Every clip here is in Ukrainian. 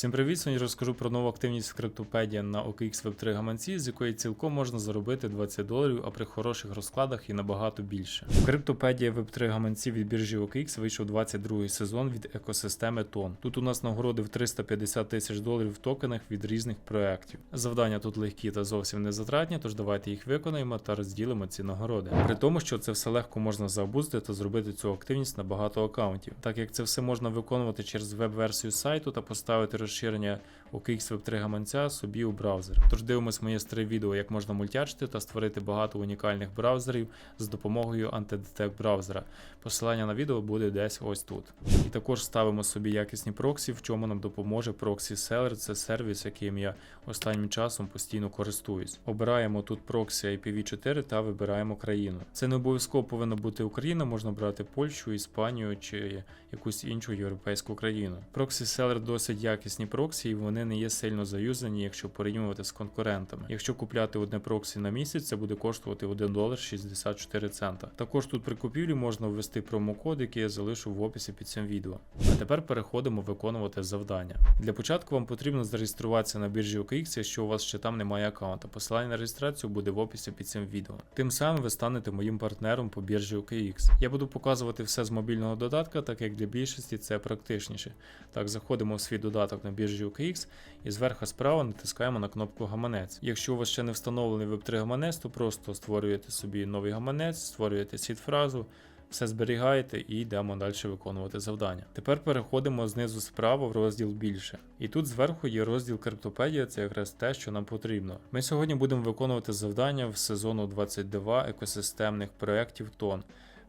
Всім привіт! Сьогодні розкажу про нову активність в криптопедія на OKX Web3 гаманці, з якої цілком можна заробити 20 доларів, а при хороших розкладах і набагато більше. В криптопедія Web3 гаманці від біржі OKX вийшов 22 й сезон від екосистеми Тон. Тут у нас нагороди в 350 тисяч доларів в токенах від різних проєктів. Завдання тут легкі та зовсім не затратні, тож давайте їх виконаємо та розділимо ці нагороди. При тому, що це все легко можна заобузити та зробити цю активність на багато аккаунтів, так як це все можна виконувати через веб-версію сайту та поставити розширення OKX Web3 гаманця собі у браузер. Тож дивимось моє старе відео, як можна мультячити та створити багато унікальних браузерів з допомогою антидетект браузера. Посилання на відео буде десь ось тут. І також ставимо собі якісні проксі, в чому нам допоможе Proxy Seller. Це сервіс, яким я останнім часом постійно користуюсь. Обираємо тут проксі IPv4 та вибираємо країну. Це не обов'язково повинна бути Україна, можна брати Польщу, Іспанію чи якусь іншу європейську країну. Proxy Seller досить якісні проксі, і вони не є сильно заюзані, якщо порівнювати з конкурентами. Якщо купляти одне проксі на місяць, це буде коштувати 1 долар 64 цента. Також тут при купівлі можна ввести промокод, який я залишу в описі під цим відео. А тепер переходимо виконувати завдання. Для початку вам потрібно зареєструватися на біржі OKX, якщо у вас ще там немає аккаунта. Посилання на реєстрацію буде в описі під цим відео. Тим самим ви станете моїм партнером по біржі OKX. Я буду показувати все з мобільного додатка, так як для більшості це практичніше. Так, заходимо в свій додаток на біржі OKX і зверху справа натискаємо на кнопку гаманець. Якщо у вас ще не встановлений Web3 гаманець, то просто створюєте собі новий гаманець, створюєте сід-фразу, все зберігаєте і йдемо далі виконувати завдання. Тепер переходимо знизу справа в розділ більше. І тут зверху є розділ криптопедія, це якраз те, що нам потрібно. Ми сьогодні будемо виконувати завдання в сезону 22 екосистемних проєктів ТОН.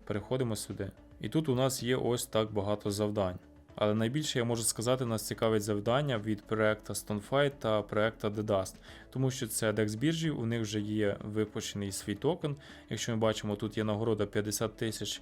Переходимо сюди. І тут у нас є ось так багато завдань. Але найбільше я можу сказати, нас цікавить завдання від проекта Stonefight та проекта TheDust, тому що це декс біржі, у них вже є випущений свій токен. Якщо ми бачимо, тут є нагорода 50 тисяч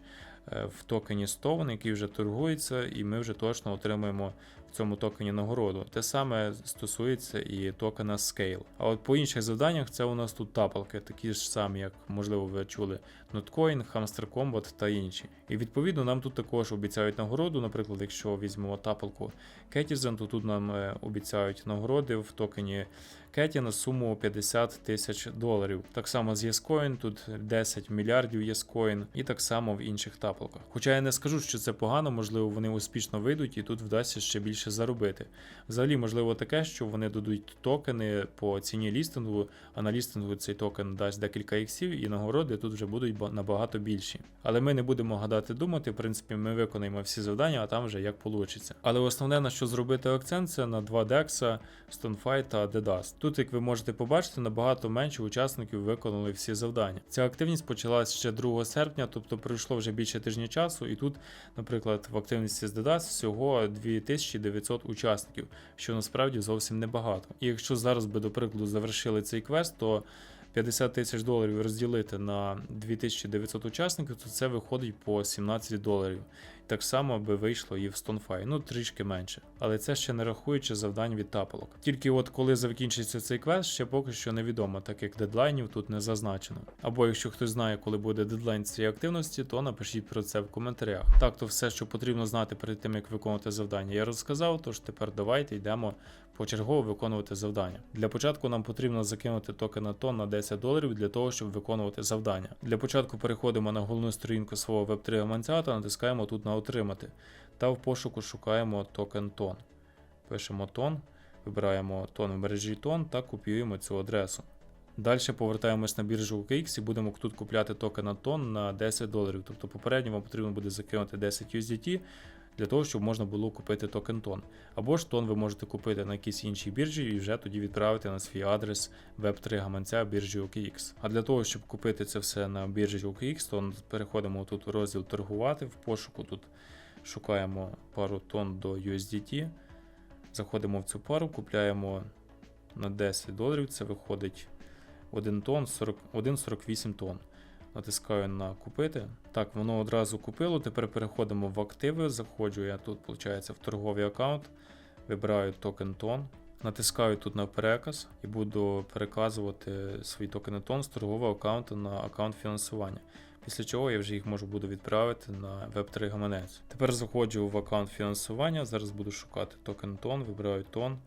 е, в токені Stone, який вже торгується, і ми вже точно отримаємо в цьому токені нагороду. Те саме стосується і токена Scale. А от по інших завданнях це у нас тут тапалки, такі ж самі, як можливо ви чули Notcoin, Hamster Combat та інші. І відповідно нам тут також обіцяють нагороду. Наприклад, якщо візьмемо тапалку Ketizen, то тут нам е, обіцяють нагороди в токені Кеті на суму 50 тисяч доларів. Так само з Єскоін, тут 10 мільярдів Єскоін, і так само в інших тапалках. Хоча я не скажу, що це погано, можливо, вони успішно вийдуть і тут вдасться ще більше заробити. Взагалі, можливо, таке, що вони дадуть токени по ціні лістингу, а на лістингу цей токен дасть декілька іксів, і нагороди тут вже будуть набагато більші. Але ми не будемо гадати думати, в принципі, ми виконаємо всі завдання, а там вже як вийде. Але основне, на що зробити акцент, це на два декса, StoneFi та DeDust. Тут, як ви можете побачити, набагато менше учасників виконали всі завдання. Ця активність почалась ще 2 серпня, тобто пройшло вже більше тижня часу, і тут, наприклад, в активності з DeDust всього 2900 учасників, що насправді зовсім небагато. І якщо зараз би, до прикладу, завершили цей квест, то 50 тисяч доларів розділити на 2900 учасників, то це виходить по 17 доларів. Так само би вийшло і в StoneFi, ну трішки менше. Але це ще не рахуючи завдань від тапалок. Тільки от коли закінчиться цей квест, ще поки що невідомо, так як дедлайнів тут не зазначено. Або якщо хтось знає, коли буде дедлайн цієї активності, то напишіть про це в коментарях. Так, то все, що потрібно знати перед тим, як виконувати завдання, я розказав. Тож тепер давайте йдемо почергово виконувати завдання. Для початку нам потрібно закинути токен на тон на 10 доларів для того, щоб виконувати завдання. Для початку переходимо на головну сторінку свого Web3 гаманця та натискаємо тут на отримати. Та в пошуку шукаємо токен тон. Пишемо тон, вибираємо тон в мережі тон та копіюємо цю адресу. Далі повертаємось на біржу OKX і будемо тут купляти токена тон на 10 доларів. Тобто попередньо вам потрібно буде закинути 10 USDT для того, щоб можна було купити токен тон. Або ж тон ви можете купити на якійсь іншій біржі і вже тоді відправити на свій адрес Web3 гаманця біржі OKX. А для того, щоб купити це все на біржі OKX, то переходимо тут у розділ торгувати в пошуку. Тут шукаємо пару тонн до USDT. Заходимо в цю пару, купляємо на 10 доларів. Це виходить 1 тонн 40, 1,48 тонн. Натискаю на купити. Так, воно одразу купило. Тепер переходимо в активи. Заходжу я тут, виходить, в торговий аккаунт. Вибираю токен тон. Натискаю тут на переказ і буду переказувати свої токени тон з торгового аккаунту на аккаунт фінансування. Після чого я вже їх можу буду відправити на Web3 гаманець. Тепер заходжу в аккаунт фінансування. Зараз буду шукати токен тон, вибираю тон.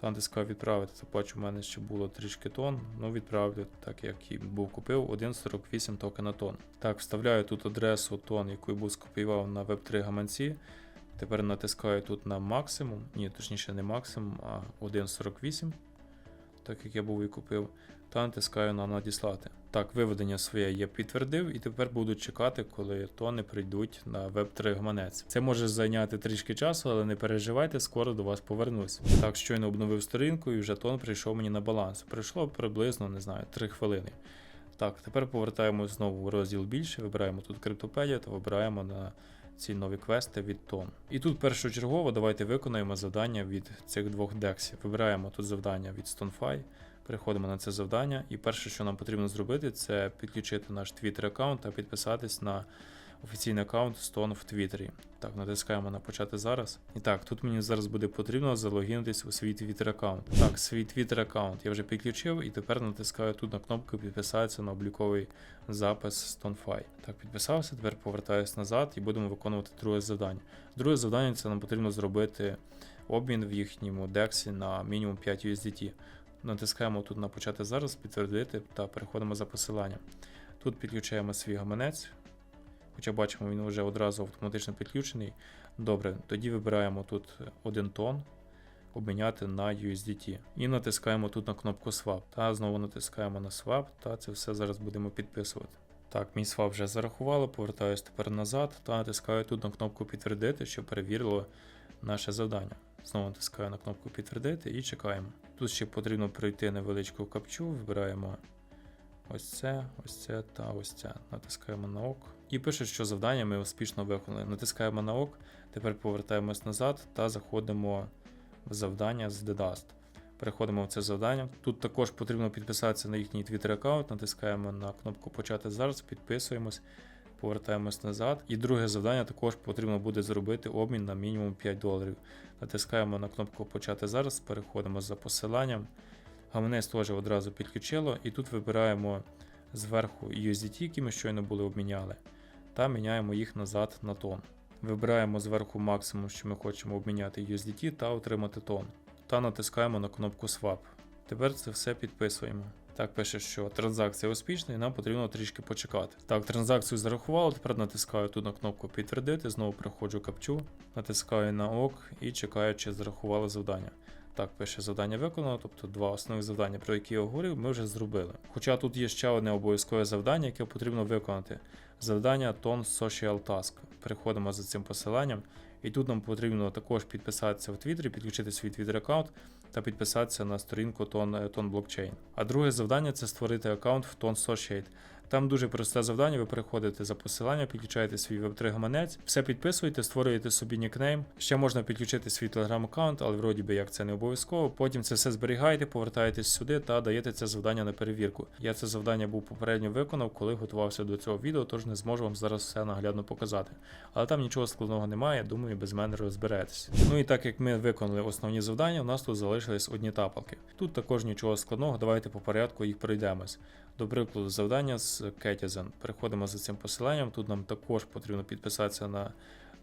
Та сказав відправити. то бачу, у мене ще було трішки тон. Ну, відправлю, так як і був купив 1.48 токена тон. Так, вставляю тут адресу тон, яку я був скопіював на Web3 гаманці. Тепер натискаю тут на максимум. Ні, точніше не максимум, а 1.48, так як я був і купив. Та натискаю на надіслати. Так, виведення своє я підтвердив, і тепер буду чекати, коли тони прийдуть на Web3 гаманець. Це може зайняти трішки часу, але не переживайте, скоро до вас повернусь. Так, щойно обновив сторінку і вже тон прийшов мені на баланс. Прийшло приблизно, не знаю, 3 хвилини. Так, тепер повертаємось знову в розділ більше, вибираємо тут криптопедію та вибираємо на ці нові квести від тон. І тут першочергово давайте виконаємо завдання від цих двох дексів. Вибираємо тут завдання від StoneFi. Переходимо на це завдання, і перше, що нам потрібно зробити, це підключити наш Twitter аккаунт та підписатись на офіційний аккаунт Stone в Твіттері. Так, натискаємо на почати зараз. І так, тут мені зараз буде потрібно залогінитись у свій Twitter аккаунт. Так, свій Twitter аккаунт я вже підключив, і тепер натискаю тут на кнопку підписатися на обліковий запис StoneFi. Так, підписався, тепер повертаюся назад і будемо виконувати друге завдання. Друге завдання це нам потрібно зробити обмін в їхньому дексі на мінімум 5 USDT. Натискаємо тут на почати зараз, підтвердити та переходимо за посиланням. Тут підключаємо свій гаманець, хоча бачимо, він вже одразу автоматично підключений. Добре, тоді вибираємо тут 1 тон, обміняти на USDT. І натискаємо тут на кнопку Swap. Та знову натискаємо на Swap, та це все зараз будемо підписувати. Так, мій свап вже зарахувало, повертаюсь тепер назад та натискаю тут на кнопку підтвердити, щоб перевірило наше завдання. Знову натискаю на кнопку підтвердити і чекаємо. Тут ще потрібно пройти невеличку капчу, вибираємо ось це, ось це та ось це. Натискаємо на ок. І пише, що завдання ми успішно виконали. Натискаємо на ок, тепер повертаємось назад та заходимо в завдання з Dedust. Переходимо в це завдання. Тут також потрібно підписатися на їхній Twitter аккаунт, натискаємо на кнопку Почати зараз, підписуємось, повертаємось назад. І друге завдання також потрібно буде зробити обмін на мінімум 5 доларів. Натискаємо на кнопку Почати зараз, переходимо за посиланням. Гаманець теж одразу підключило, і тут вибираємо зверху USDT, які ми щойно були обміняли, та міняємо їх назад на тон. Вибираємо зверху максимум, що ми хочемо обміняти USDT та отримати тон. Та натискаємо на кнопку Swap. Тепер це все підписуємо. Так пише, що транзакція успішна і нам потрібно трішки почекати. Так, транзакцію зарахувало, тепер натискаю тут на кнопку підтвердити, знову приходжу капчу, натискаю на ок і чекаю, чи зарахували завдання. Так, пише завдання виконано, тобто два основних завдання, про які я говорив, ми вже зробили. Хоча тут є ще одне обов'язкове завдання, яке потрібно виконати. Завдання Ton Social Task. Переходимо за цим посиланням. І тут нам потрібно також підписатися в Твіттері, підключити свій Twitter аккаунт та підписатися на сторінку Ton, Ton Blockchain. А друге завдання це створити аккаунт в Ton Associate. Там дуже просте завдання, ви переходите за посилання, підключаєте свій веб3 гаманець, все підписуєте, створюєте собі нікнейм. Ще можна підключити свій телеграм-аккаунт, але вроді би як це не обов'язково. Потім це все зберігаєте, повертаєтесь сюди та даєте це завдання на перевірку. Я це завдання був попередньо виконав, коли готувався до цього відео, тож не зможу вам зараз все наглядно показати. Але там нічого складного немає, думаю, без мене розберетесь. Ну і так як ми виконали основні завдання, у нас тут залишились одні тапалки. Тут також нічого складного, давайте по порядку їх пройдемось. До прикладу, завдання з Кетізен. Переходимо за цим посиланням. Тут нам також потрібно підписатися на,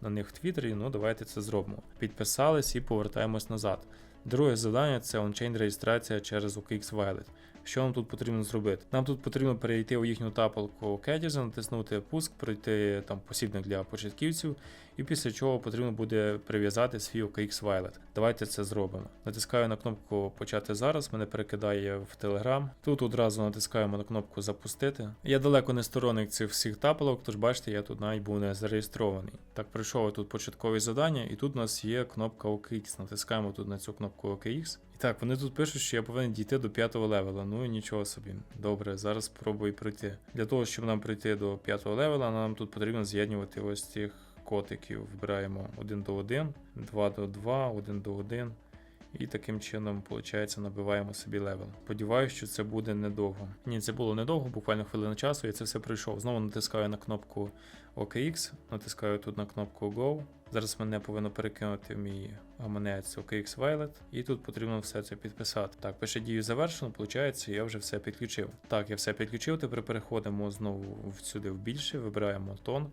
на них в Твіттері. Ну, давайте це зробимо. Підписались і повертаємось назад. Друге завдання це ончейн реєстрація через OKX Wallet. Що нам тут потрібно зробити? Нам тут потрібно перейти у їхню тапалку Кетізен, натиснути пуск, пройти там посібник для початківців, і після чого потрібно буде прив'язати свій OKX Wallet. Давайте це зробимо. Натискаю на кнопку Почати зараз, мене перекидає в Telegram. Тут одразу натискаємо на кнопку Запустити. Я далеко не сторонник цих всіх тапалок, тож бачите, я тут навіть був не зареєстрований. Так, пройшов тут початкові завдання, і тут у нас є кнопка OKX. Натискаємо тут на цю кнопку OKX. І так, вони тут пишуть, що я повинен дійти до п'ятого левела. Ну і нічого собі. Добре, зараз спробую пройти. Для того, щоб нам прийти до п'ятого левела, нам тут потрібно з'єднувати ось цих котиків. Вибираємо 1 до 1, 2 до 2, 1 до 1 І таким чином, виходить, набиваємо собі левел. Сподіваюся, що це буде недовго. Ні, це було недовго, буквально хвилину часу, я це все пройшов. Знову натискаю на кнопку OKX, натискаю тут на кнопку Go. Зараз мене повинно перекинути в мій гаманець OKX Wallet, і тут потрібно все це підписати. Так, пише дію завершено, виходить, я вже все підключив. Так, я все підключив. Тепер переходимо знову сюди в більше, вибираємо тон.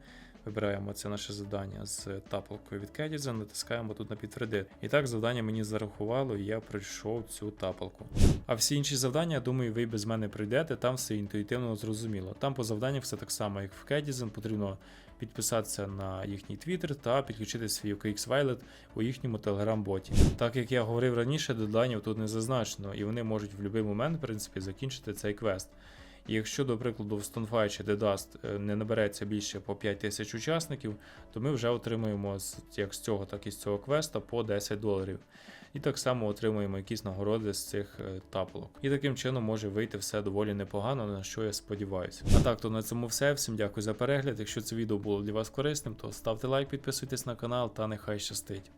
Вибираємо це наше завдання з тапалкою від Кедіза, натискаємо тут на підтвердити. І так завдання мені зарахувало, і я пройшов цю тапалку. А всі інші завдання, я думаю, ви без мене пройдете, там все інтуїтивно зрозуміло. Там по завданнях все так само, як в Кедізен, потрібно підписатися на їхній Twitter та підключити свій OKX Wallet у їхньому Telegram-боті. Так як я говорив раніше, дедлайнів тут не зазначено, і вони можуть в будь-який момент, в принципі, закінчити цей квест. І якщо, до прикладу, в Stonefy чи Dust е, не набереться більше по 5 тисяч учасників, то ми вже отримуємо як з цього, так і з цього квеста по 10 доларів. І так само отримуємо якісь нагороди з цих тапок. І таким чином може вийти все доволі непогано, на що я сподіваюся. А так, то на цьому все. Всім дякую за перегляд. Якщо це відео було для вас корисним, то ставте лайк, підписуйтесь на канал та нехай щастить.